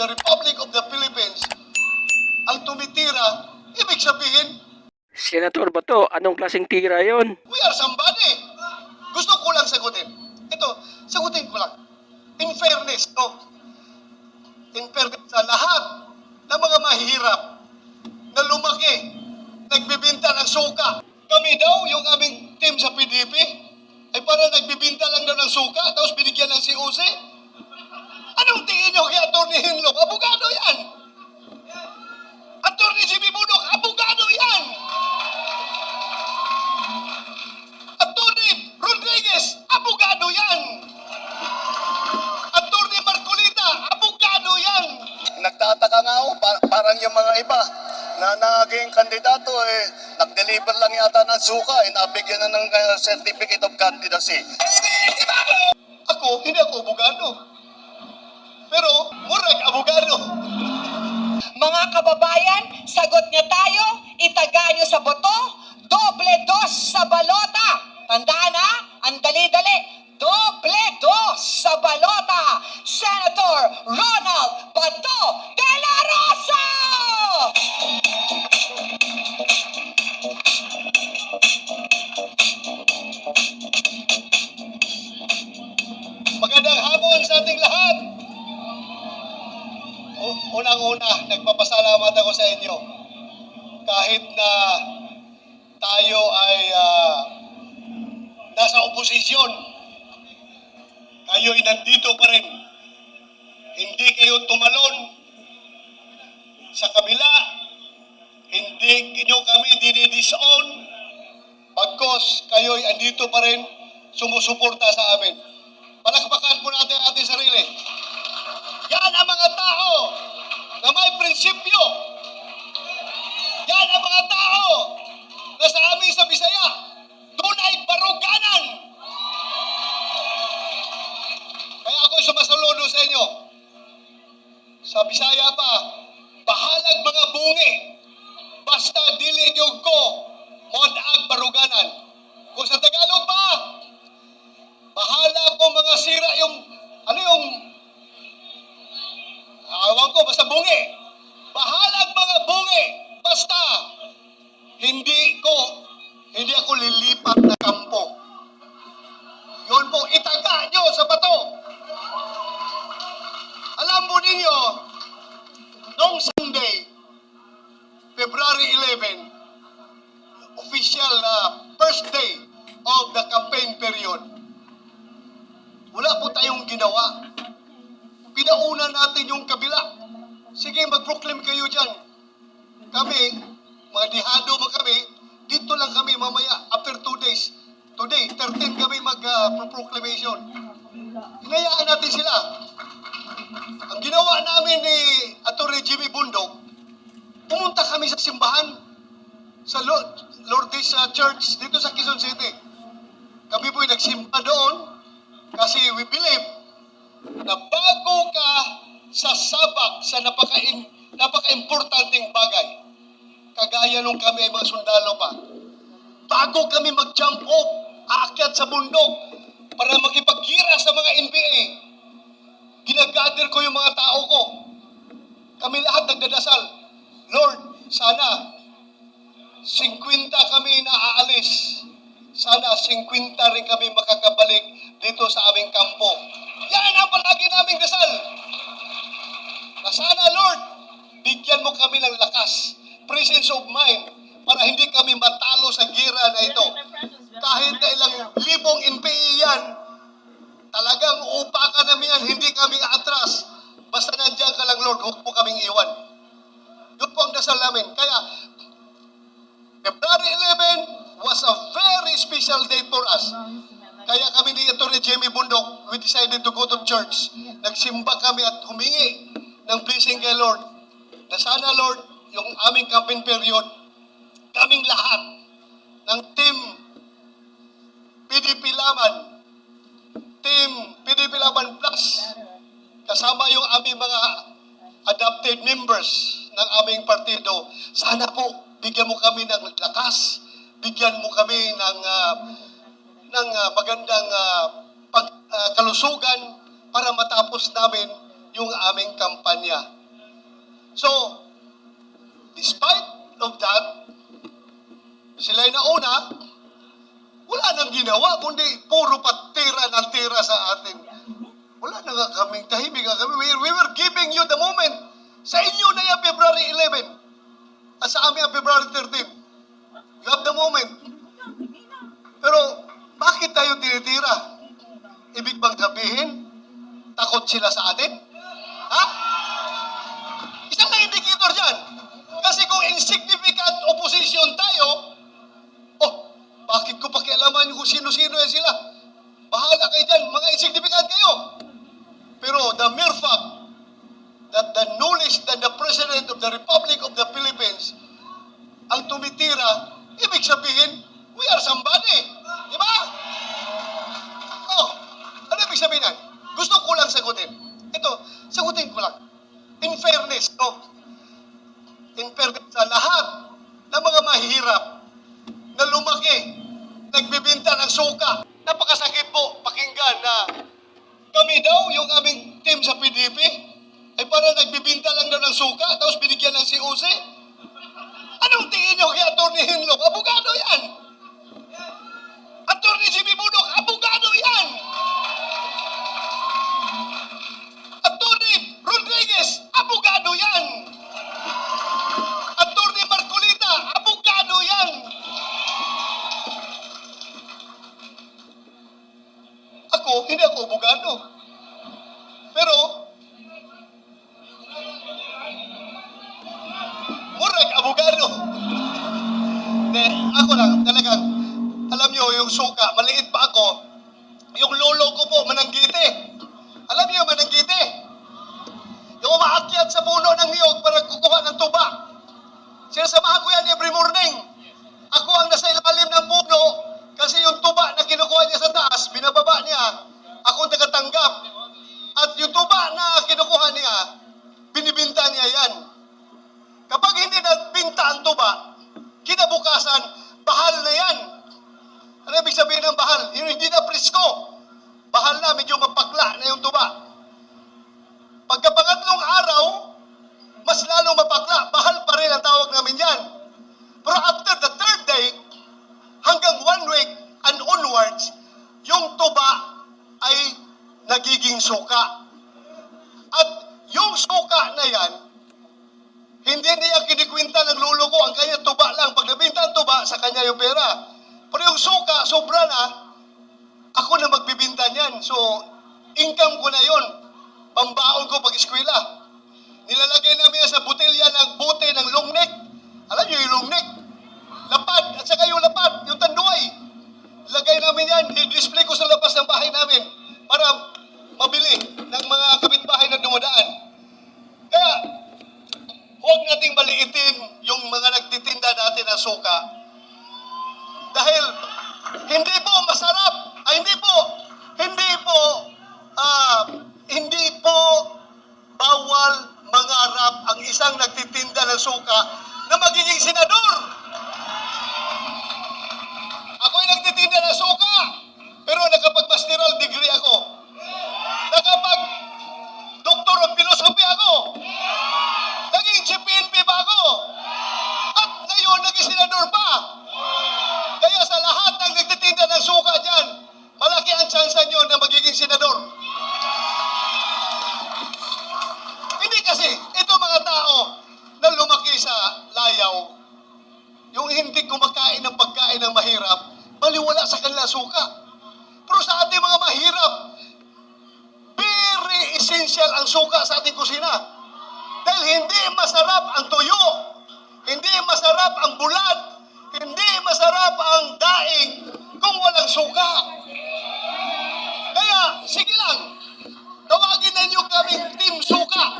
the Republic of the Philippines ang tumitira, ibig sabihin, Senator Bato, anong klaseng tira yon? we are somebody. Gusto ko lang sagutin. Ito, sagutin ko lang. In fairness, no? In fairness sa lahat ng mga mahihirap na lumaki, nagbibinta ng suka. Kami daw, yung aming team sa PDP, ay parang nagbibinta lang daw ng suka, tapos binigyan ng COC. Anong tingin nyo kay Atty. Hinlock? Abogado yan! Atty. Jimmy Budok, abogado yan! Atty. Rodriguez, abogado yan! Atty. Marcolita, abogado yan! Nagtataka nga ako, par- parang yung mga iba na naging kandidato eh, nag-deliver lang yata ng suka, eh, nabigyan na ng uh, certificate of candidacy. Ako, hindi ako abogado. Pero, murag abogado. Mga kababayan, sagot niya tayo, itaga niyo sa boto, doble dos sa balota. Tandaan ha, ang dali-dali, Unang-una, nagpapasalamat ako sa inyo. Kahit na tayo ay ah, nasa oposisyon, kayo ay nandito pa rin. Hindi kayo tumalon sa kabila. Hindi nyo kami dinidisown. Pagkos kayo ay andito pa rin, sumusuporta sa amin. Palakpakan po natin ating sarili. Yan ang mga tao na may prinsipyo. Yan ang mga tao na sa amin sa Bisaya, tunay baruganan. Kaya ako sumasaludo sa inyo. Sa Bisaya pa, Yun po, itaga nyo sa bato. Alam mo ninyo, noong Sunday, February 11, official na first day of the campaign period, wala po tayong ginawa. Pinauna natin yung kabila. Sige, mag-proclaim kayo dyan. Kami, mga dihado mo kami, dito lang kami mamaya after two days. Today, 13 kami mag-proclamation. Hinayaan natin sila. Ang ginawa namin ni Atty. Jimmy Bundok, pumunta kami sa simbahan sa Lourdes uh, Church dito sa Quezon City. Kami po'y nagsimba doon kasi we believe na bago ka sa sabak sa napaka napaka-importanting bagay, kagaya nung kami ay mga sundalo pa, bago kami mag-jump off, aakyat sa bundok para makipagkira sa mga NBA, ginagather ko yung mga tao ko. Kami lahat nagdadasal, Lord, sana 50 kami na aalis. Sana 50 rin kami makakabalik dito sa aming kampo. Yan ang palagi naming dasal. Na sana, Lord, bigyan mo kami ng lakas, presence of mind, para hindi kami matalo sa gira na ito. Kahit na ilang libong NPE yan, talagang uupakan namin yan, hindi kami atras. Basta nandiyan ka lang, Lord, huwag mo kaming iwan. Yun po ang dasal namin. Kaya, February 11 was a very special day for us. Kaya kami ni Atty. Jamie Bundok, we decided to go to church. Nagsimba kami at humingi ng blessing kay Lord. Na sana, Lord, yung aming campaign period, kaming lahat ng team PDP Laban, team PDP Laban Plus, kasama yung aming mga adopted members ng aming partido, sana po bigyan mo kami ng lakas, bigyan mo kami ng ah, ng ah, magandang ah, pag, ah, kalusugan para matapos namin yung aming kampanya. So, despite of that, wala nang ginawa, kundi puro patira ng tira sa atin. Wala na nga kaming tahimik nga kami. We, we were giving you the moment. Sa inyo na yan, February 11. At sa amin ang February 13. You have the moment. Pero, bakit tayo tinitira? Ibig bang sabihin, takot sila sa atin? Ha? Isang na indicator dyan. Kasi kung insignificant opposition tayo, oh, bakit ko pakialaman kung sino-sino yan sila? Bahala kayo dyan, mga insignificant kayo. Pero the mere fact that the knowledge that the President of the Republic of the Philippines ang tumitira, ibig sabihin, we are somebody. Di ba? Oh, ano ibig sabihin yan? Gusto ko lang sagutin. Ito, sagutin ko lang. In fairness, no? In fairness sa lahat ng mga mahirap na lumaki, nagbibinta ng suka. Napakasakit po pakinggan na kami daw, yung aming team sa PDP, parang nagbibinta lang daw ng suka, tapos binigyan ng COC. Anong tingin nyo kay Atty. Hinlock? Abogado yan! Atty. Jimmy Budok, abogado yan! Atty. Rodriguez, abogado yan! Atty. Marcolita, abogado yan! Ako, hindi ako abogado. De, ako lang, talagang, alam nyo, yung suka, maliit pa ako, yung lolo ko po, mananggite. Alam niyo, mananggite. Yung umaakyat sa puno ng niyog para kukuha ng tuba. Sinasamahan ko yan every morning. Ako ang nasa ilalim ng puno kasi yung tuba na kinukuha niya sa taas, binababa niya, ako ang tagatanggap. At yung tuba na kinukuha niya, binibinta niya yan. Kapag hindi nagbinta ang tuba, kinabukasan, bahal na yan. Ano ibig sabihin ng bahal? Yung hindi na presko. Bahal na, medyo mapakla na yung tuba. Pagkapangatlong araw, mas lalong mapakla. Bahal pa rin ang tawag namin yan. Pero after the third day, hanggang one week and onwards, yung tuba ay nagiging suka. At yung suka na yan, hindi niya kinikwinta ng lolo ko, ang kanya tuba lang. Pag nabinta ang tuba, sa kanya yung pera. Pero yung suka, sobra na, ako na magbibinta niyan. So, income ko na yon Pambaon ko pag eskwela. Nilalagay namin sa botelya ng bote ng long neck. Alam niyo yung long neck? Lapad, at saka yung lapad, yung tanduay. Lagay namin yan, i-display ko sa labas ng bahay namin para mabili ng mga kapitbahay na dumadaan. Kaya, huwag nating maliitin yung mga nagtitinda natin ng suka. Dahil hindi po masarap, ay hindi po, hindi po, ah, hindi po bawal mangarap ang isang nagtitinda ng suka na magiging senador. Ako'y nagtitinda ng suka, pero nakapag-masteral degree ako. Nakapag Doctor of Philosophy ako. Naging Chief PNP pa ako. At ngayon, naging senador pa. Kaya sa lahat ng nagtitinda ng suka dyan, malaki ang tsansa nyo na magiging senador. Hindi kasi, ito mga tao na lumaki sa layaw, yung hindi kumakain ng pagkain ng mahirap, baliwala sa kanila suka. Pero sa ating mga mahirap, very essential ang suka sa ating kusina. Dahil hindi masarap ang tuyo, hindi masarap ang bulat, hindi masarap ang daing kung walang suka sige lang, tawagin ninyo kaming Team Suka.